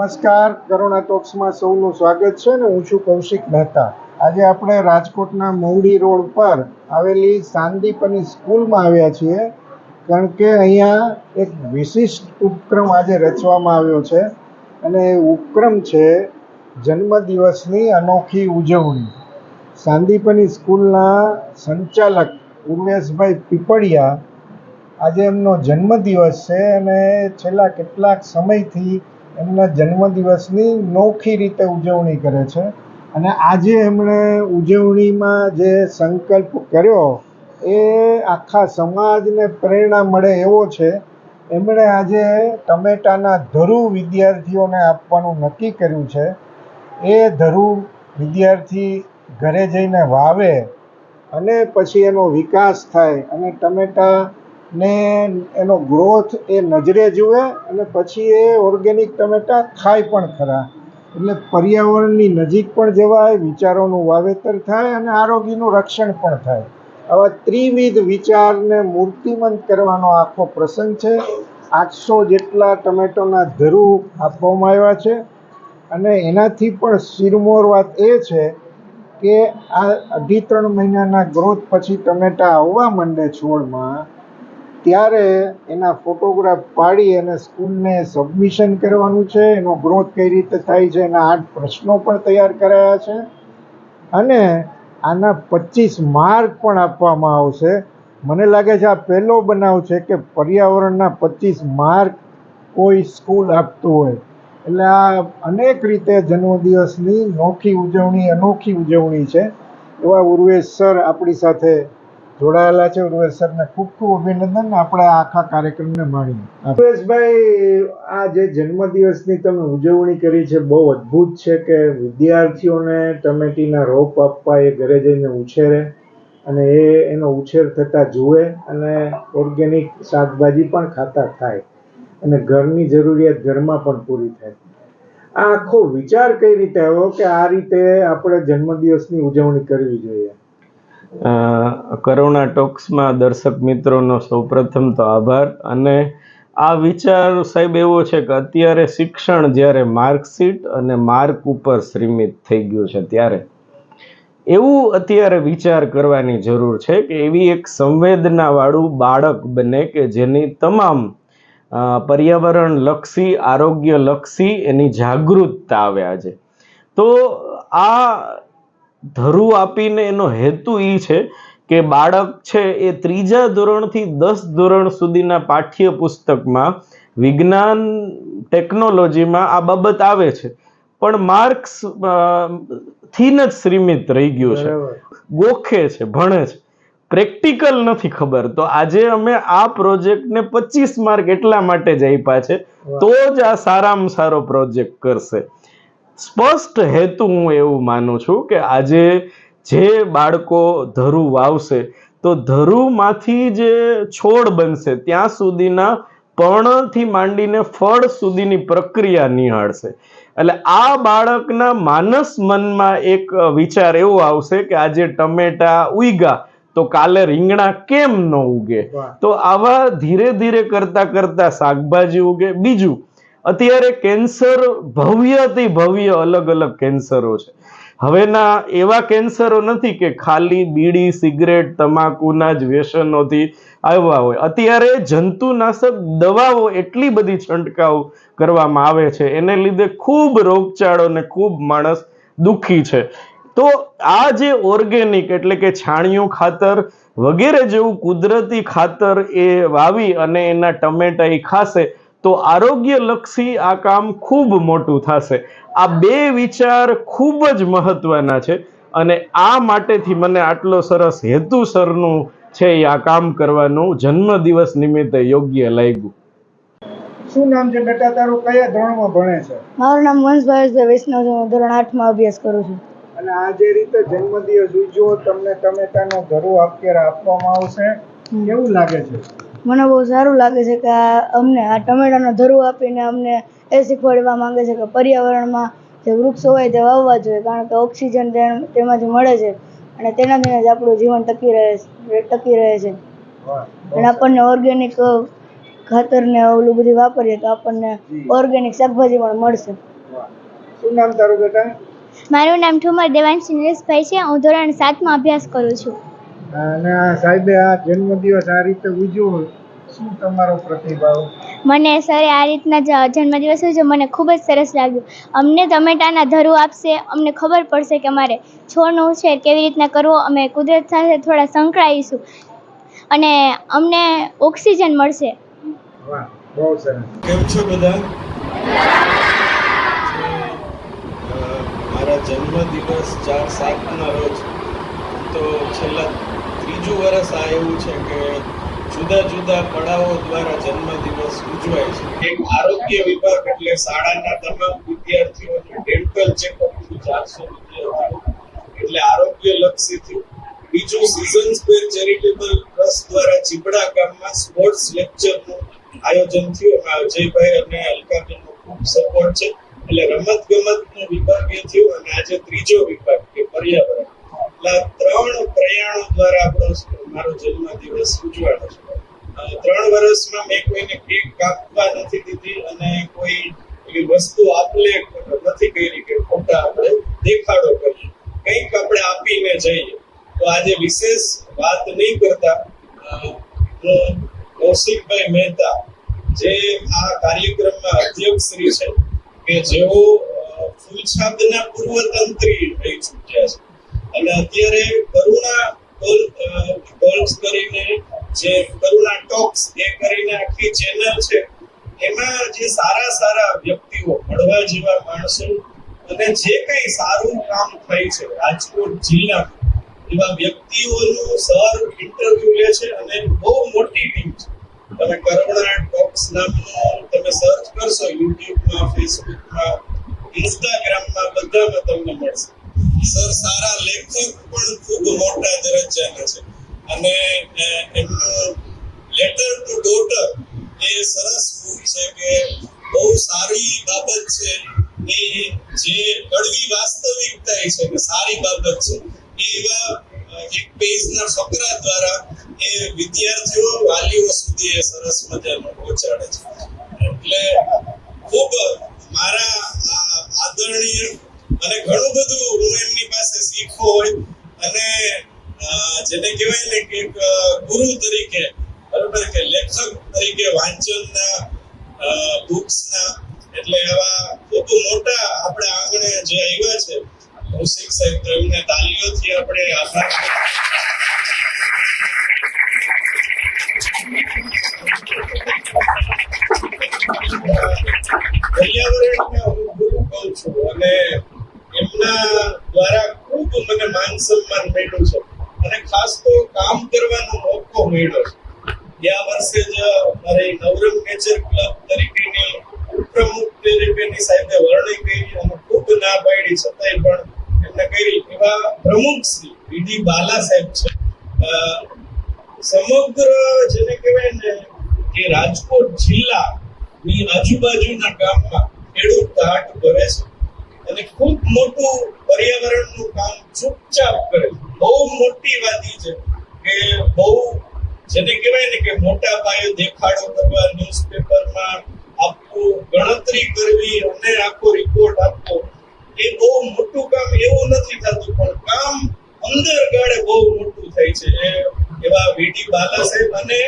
નમસ્કાર. કરુણા ટોક્સમાં સૌનું સ્વાગત છે ને હું છું કૌશિક મહેતા. આજે આપણે રાજકોટના મવડી રોડ પર આવેલી સાંદીપની સ્કૂલમાં આવ્યા છીએ, કારણ કે અહીંયા એક વિશિષ્ટ ઉપક્રમ આજે રચવામાં આવ્યો છે અને એ ઉપક્રમ છે જન્મદિવસની અનોખી ઉજવણી. સાંદીપની સ્કૂલના સંચાલક ઉર્વેશભાઈ પીપળિયા આજે એમનો જન્મદિવસ છે અને છેલ્લા કેટલાક સમયથી એમના જન્મદિવસની નોખી રીતે ઉજવણી કરે છે. અને આજે એમણે ઉજવણીમાં જે સંકલ્પ કર્યો એ આખા સમાજને પ્રેરણા મળે એવો છે. એમણે આજે ટમેટાના ધરુ વિદ્યાર્થીઓને આપવાનું નક્કી કર્યું છે. એ ધરુ વિદ્યાર્થી ઘરે જઈને વાવે અને પછી એનો વિકાસ થાય અને ટમેટા ને એનો ગ્રોથ એ નજરે જુએ અને પછી એ ઓર્ગેનિક ટમેટા ખાય પણ ખરા. એટલે પર્યાવરણની નજીક પણ જવાય, વિચારોનું વાવેતર થાય અને આરોગ્યનું રક્ષણ પણ થાય. આવા ત્રિવિધ વિચારને મૂર્તિમંત કરવાનો આખો પ્રસંગ છે. આઠસો જેટલા ટમેટોના ધરુ આપવામાં આવ્યા છે. અને એનાથી પણ સિરમોર વાત એ છે કે આ અઢી ત્રણ મહિનાના ગ્રોથ પછી ટમેટા આવવા માંડે છોડમાં ત્યારે એના ફોટોગ્રાફ પાડી અને સ્કૂલને સબમિશન કરવાનું છે. એનો ગ્રોથ કઈ રીતે થાય છે એના આઠ પ્રશ્નો પણ તૈયાર કરાયા છે. અને આના પચીસ માર્ક પણ આપવામાં આવશે. મને લાગે છે આ પહેલો બનાવ છે કે પર્યાવરણના પચીસ માર્ક કોઈ સ્કૂલ આપતું હોય. એટલે આ અનેક રીતે જન્મદિવસની નોખી ઉજવણી અનોખી ઉજવણી છે. એવા ઉર્વેશ સર આપણી સાથે જોડાયેલા છે ઉર્વેશ સરને ખૂબ ખૂબ અભિનંદન. આપણે આખા કાર્યક્રમને માણીએ. ઉર્વેશભાઈ આ જે જન્મદિવસની તમે ઉજવણી કરી છે, બહુ અદ્ભુત છે કે વિદ્યાર્થીઓને ટમેટીના રોપ આપવા એ ઘરે જઈને ઉછેરે અને એ, એનો ઉછેર થતાં જુએ અને ઓર્ગેનિક શાકભાજી પણ ખાતા થાય અને ઘરની જરૂરિયાત ઘરમાં પણ પૂરી થાય. આ આખો વિચાર કઈ રીતે આવ્યો કે આ રીતે આપણે જન્મદિવસની ઉજવણી કરવી જોઈએ? કરુણા ટોક્સમાં દર્શક મિત્રોનો સૌપ્રથમ તો આભાર. અને આ વિચાર સાહેબ એવો છે કે અત્યારે શિક્ષણ જ્યારે માર્કશીટ અને માર્ક ઉપર સીમિત થઈ ગયું છે ત્યારે. એવું અત્યારે વિચાર કરવાની જરૂર છે કે એવી એક સંવેદનાવાળું બાળક બને કે જેની તમામ અ, પર્યાવરણલક્ષી આરોગ્યલક્ષી એની જાગૃતતા આવે આજે. તો આ ધરું આપીને એનો હેતુ એ છે કે બાળક છે એ ત્રીજા ધોરણથી દસ ધોરણ સુધીના પાઠ્યપુસ્તકમાં વિજ્ઞાન ટેકનોલોજીમાં આ બાબત આવે છે. પણ માર્ક્સથી જ સીમિત રહી ગયું છે. ગોખે છે ભણે છે. પ્રેક્ટિકલ નથી ખબર. તો આજે અમે આ પ્રોજેક્ટને પચીસ માર્ક એટલા માટે જ આપ્યા છે. તો જ આ સારામાં સારો પ્રોજેક્ટ કરશે. સ્પષ્ટ હેતુ હું એવું માનું છું કે આજે જે બાળકો ધરુ વાવશે તો ધરુમાંથી જે છોડ બનશે ત્યાં સુધીના પર્ણથી માંડીને ફળ સુધીની પ્રક્રિયા નિહાળશે. એટલે આ બાળકના માનસ મનમાં એક વિચાર એવો આવશે કે આજે ટમેટા ઉગ્યા તો કાલે રીંગણા કેમ ન ઉગે? તો આવા ધીરે ધીરે કરતા કરતા શાકભાજી ઉગે બીજું અત્યારે કેન્સર ભવ્યથી ભવ્ય અલગ અલગ કેન્સરો છે. હવેના એવા કેન્સરો નથી કે ખાલી બીડી, સિગરેટ, તમાકુના જ વ્યસનોથી આવ્યા હોય. અત્યારે જંતુનાશક દવાઓ એટલી બધી છંટકાવ કરવામાં આવે છે. એને લીધે ખૂબ રોગચાળો ને ખૂબ માણસ દુઃખી છે. તો આ જે ઓર્ગેનિક એટલે કે છાણિયું ખાતર વગેરે જેવું કુદરતી ખાતર એ વાવી અને એના ટમેટા એ ખાશે તો આરોગ્યલક્ષી આ કામ ખૂબ મોટું થશે. આ બે વિચાર ખૂબ જ મહત્વના છે અને આ માટેથી મને આટલો સરસ હેતુસરનું છે એ આ કામ કરવાનું જન્મદિવસ નિમિત્તે યોગ્ય લાગ્યું. શું નામ છે બેટા? તારું કયા ધોરણમાં ભણે છે? મારું નામ વંશભાઈ છે વૈષ્ણવ છે હું ધોરણ આઠમાં અભ્યાસ કરું છું. અને આ જે રીતે જન્મદિવસ ઉજવો તમને ટમેટાનો ધરો અત્યારે આપવામાં આવશે કેવું લાગે છે? મને બહુ સારું લાગે છે કે આ અમને આ ટમેટાનો ધરો આપીને અમને એ શીખવાડવા માંગે છે કે પર્યાવરણમાં જે વૃક્ષો હોય તે વાવવા જોઈએ કારણ કે ઓક્સિજન તેમાંથી મળે છે અને તેનાથી જ આપણું જીવન ટકી રહે છે ટકી રહે છે. અને આપણને ઓર્ગેનિક ખાતર ને ઓલું બધું વાપરીએ તો આપણને ઓર્ગેનિક શાકભાજી પણ મળશે. શું નામ તારું બેટા? મારું નામ ઠુમર દેવાંશ નરેશભાઈ છે. હું ધોરણ સાતમાં અભ્યાસ કરું છું. અને આ સાહેબે આ જન્મદિવસ આ રીતે ઉજવ્યો શું તમારો પ્રતિભાવ? મને સરે આ રીતના જ જન્મદિવસ ઉજવ્યો મને ખૂબ જ સરસ લાગ્યું. અમને ટમેટાના ધરું આપશે અમને ખબર પડશે કે અમારે છોડનો ઉછેર કેવી રીતના કરવો અમે કુદરત સાથે થોડા સંકળાઈશું. અને અમને ઓક્સિજન મળશે. વાહ બહુ સરસ. કેમ છો બધા? મારા જન્મદિવસ ચાર સાતના રોજ તો છેલ્લા ત્રીજું વર્ષ આ એવું છે કે જુદા જુદા પડાવો દ્વારા જન્મદિવસ ઉજવાય છે. એક આરોગ્ય વિભાગ એટલે શાળાના તમામ વિદ્યાર્થીઓનું ડેન્ટલ ચેકઅપ ચારસો વિદ્યાર્થીઓ એટલે આરોગ્ય લક્ષી થયું. બીજું સિઝન સ્ક્વેર ચેરિટેબલ ટ્રસ્ટ દ્વારા ચીબડા ગામમાં સ્પોર્ટ્સ લેક્ચરનું આયોજન થયું. એમાં અજયભાઈ અને અલકાબેનનો ખૂબ સપોર્ટ છે. એટલે રમત ગમતનો વિભાગ એ થયું અને આજે ત્રીજો વિભાગ કે પર્યાવરણ. ત્રણ પ્રયાણો દ્વારા મારો જન્મદિવસ ઉજવાડો છે. ત્રણ વર્ષમાં મેં કોઈને કેક કાપવા નથી દીધી અને કોઈ એવી વસ્તુ આપલે નથી કરી કે ખોટા આપણે દેખાડો કરીએ કંઈક આપણે આપીને જઈએ. તો આજે વિશેષ વાત નહીં કરતા. કૌશિકભાઈ મહેતા જે આ કાર્યક્રમના અધ્યક્ષ શ્રી છે, કે જેઓ અ, ફૂલછાપના પૂર્વતંત્રી રહી ચૂક્યા છે અને અત્યારે કરુણા ટોલ ટોલ્સ કરીને જે કરુણા ટોક્સ એ કરીને આખી ચેનલ છે, એમાં જે સારા સારા વ્યક્તિઓ મળવા જેવા માણસો અને જે કંઈ સારું કામ થાય છે, રાજકોટ જિલ્લા એવા વ્યક્તિઓનું સર ઇન્ટરવ્યુ લે છે અને બહુ મોટી ટીમ છે. તમે કરુણા ટોક્સ નામનું તમે સર્ચ કરશો યુટ્યુબમાં, ફેસબુકમાં, ઇન્સ્ટાગ્રામમાં બધામાં તમને મળશે. સર, સારા લેખક પણ ખૂબ મોટા દરજ્જાના છે. અને એમનું લેટર ટુ ડોટર એ સરસ બુક છે કે બહુ સારી બાબત છે. એ જે કડવી વાસ્તવિકતા છે કે સારી બાબત છે. એવા એક પેજના ફકરા દ્વારા એ વિદ્યાર્થીઓ વાલીઓ સુધી એ સરસ મજાનું પહોંચાડે છે. એટલે ખૂબ મારા આદરણીય અને ઘણું બધું હું એમની પાસે શીખવું હોય અને જેને કહેવાય ને કે એક ગુરુ તરીકે, બરોબર કે લેખક તરીકે વાંચનના બુક્સના, એટલે એવા ખૂબ મોટા આપણે આંગણે જે આવ્યા છે, કૌશિક સાહેબ તો એમને તાલીઓથી આપણે આભાર. ખાસ તો કામ કરવાનો મોકો મળ્યો ગયા વર્ષે જ અમારે નવરંગ નેચર ક્લબ તરીકેની ઉપપ્રમુખ તરીકેની સાહેબે વરણી કરી અને ખૂબ ના પાડી, છતાંય પણ એમને કરી. એવા પ્રમુખ શ્રી વીડી બાલા સાહેબ છે. સમગ્ર જેને કહેવાય ને કે રાજકોટ જિલ્લા ની આજુબાજુના ગામમાં ખેડૂત ઘાટ ભરે છે. અને ખૂબ મોટું પર્યાવરણનું કામ ચૂપચાપ કરે બહુ મોટી વાતી છે કે બહુ જેને કહેવાય ને કે મોટા પાયે દેખાડો કરવા ન્યૂઝપેપરમાં આપવું ગણતરી કરવી અને આખો રિપોર્ટ આપવો એ બહુ મોટું કામ એવું નથી થતું, પણ કામ અંદર ગાળે બહુ મોટું થાય છે. એવા વીટી બાલા સાહેબ અને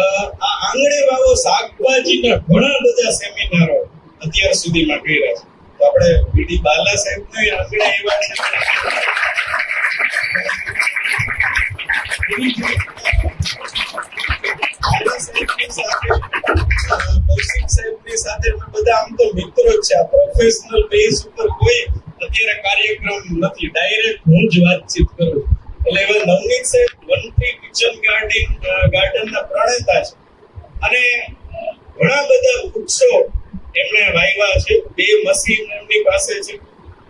આ આંગણે વાવો શાકભાજીના ઘણા બધા સેમિનારો અત્યાર સુધીમાં કર્યા છે. આપણે વીડી બાલા આંગણે સાહેબની સાથે, અ, કૌશિક સાહેબની સાથે અમે બધા આમ તો મિત્રો છે. આ પ્રોફેશનલ બેઝ ઉપર કોઈ અત્યારે કાર્યક્રમ નથી. ડાયરેક્ટ હું જ વાતચીત કરું એટલે એવા સાહેબ વન કિચન ગાર્ડન ગાર્ડનના પ્રણેતા છે. અને ઘણા બધા વૃક્ષો એમણે વાવ્યા છે, બે મશીન એમની પાસે છે.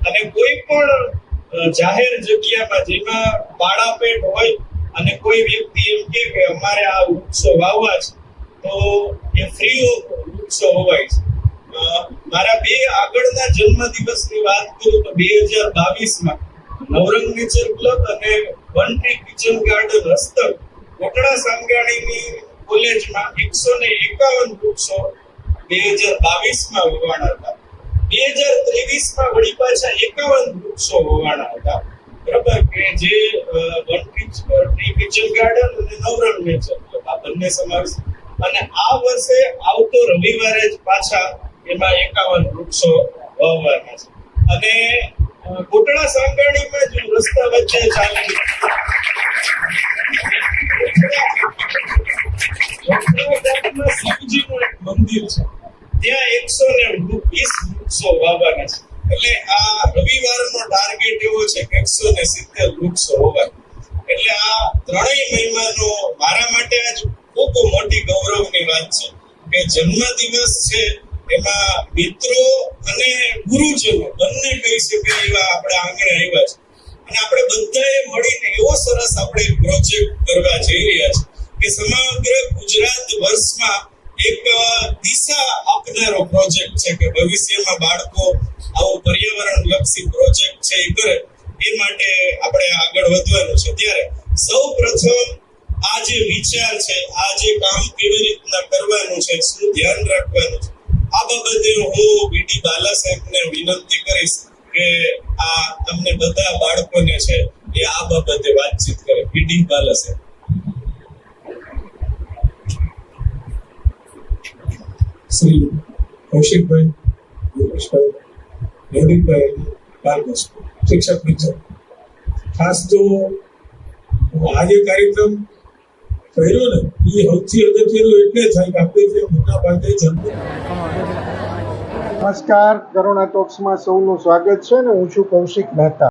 અને કોઈ પણ જાહેર જગ્યામાં જેમાં પાડાપેટ હોય અને કોઈ વ્યક્તિ એમ કે અમારે આ વૃક્ષો વાવવા છે, તો એ ફ્રી ઓફ વૃક્ષો હોવાય છે. મારા બે આગળના જન્મદિવસની વાત કરું તો બે હજાર બાવીસમાં નવરંગ નેચર ક્લબ અને વન ટ્રી કિચન ગાર્ડન હસ્તક, કોટડા સાંગાણીની કોલેજમાં એકસો ને એકાવન વૃક્ષો બે હજાર બાવીસમાં વવાણા હતા. બે હજાર ત્રેવીસમાં વળી પાછા એકાવન વૃક્ષો વવાણા હતા. બરાબર? કે જે વન ટ્રી ગાર્ડન અને નવરંગ નેચર આ બંને સમાવેશ. અને આ વર્ષે આવતો રવિવારે જ પાછા એમાં એકાવન વૃક્ષો વાવવાના છે. અને કોટડા સાંગાણીમાં જો રસ્તા વચ્ચે ચાલી શિવજીનું એક મંદિર છે ત્યાં એકસો ને વીસ વૃક્ષો વાવવાના છે એટલે આ રવિવારનો ટાર્ગેટ એવો છે કે એકસો ને સિત્તેર વૃક્ષો હોવા એટલે આ ત્રણેય મહિમાનો મારા માટે આજ ખૂબ મોટી ગૌરવની વાત છે જન્મ દિવસ છે, એમાં મિત્રો અને ગુરુજનો બંને કહી શકાય એવા આપણે આંગણે આવ્યા છે. અને આપણે બધાએ મળીને એવો સરસ આપણે પ્રોજેક્ટ કરવા જઈ રહ્યા છે કે સમગ્ર ગુજરાત વર્ષમાં એક દિશા આપનારો પ્રોજેક્ટ છે કે ભવિષ્યમાં બાળકો આવો પર્યાવરણ લક્ષી પ્રોજેક્ટ છે એ કરે, એ માટે આપણે આગળ વધવાનું છે. ત્યારે સૌ પ્રથમ આ જે વિચાર છે, આ જે કામ કેવી રીતના કરવાનું છે, શું ધ્યાન રાખવાનું છે, આ બાબતે હું બીટી બાલા સાહેબને વિનંતી કરીશ કે આ તમને બધા બાળકોને છે એ આ બાબતે વાતચીત કરે. બીટી બાલા સાહેબ. શ્રી કૌશિકભાઈ યોગેશભાઈ નવદીપભાઈ બાલકૃષ્ણ શિક્ષક મિત્ર. ખાસ તો આ કાર્યક્રમ કર્યો ને, એ સૌથી અગત્યનું એટલે થાય કે આપણે જે મોટા ભાગે જન્મ નમસ્કાર, કરુણા ટોક્સમાં સૌનું સ્વાગત છે ને, હું છું કૌશિક મહેતા.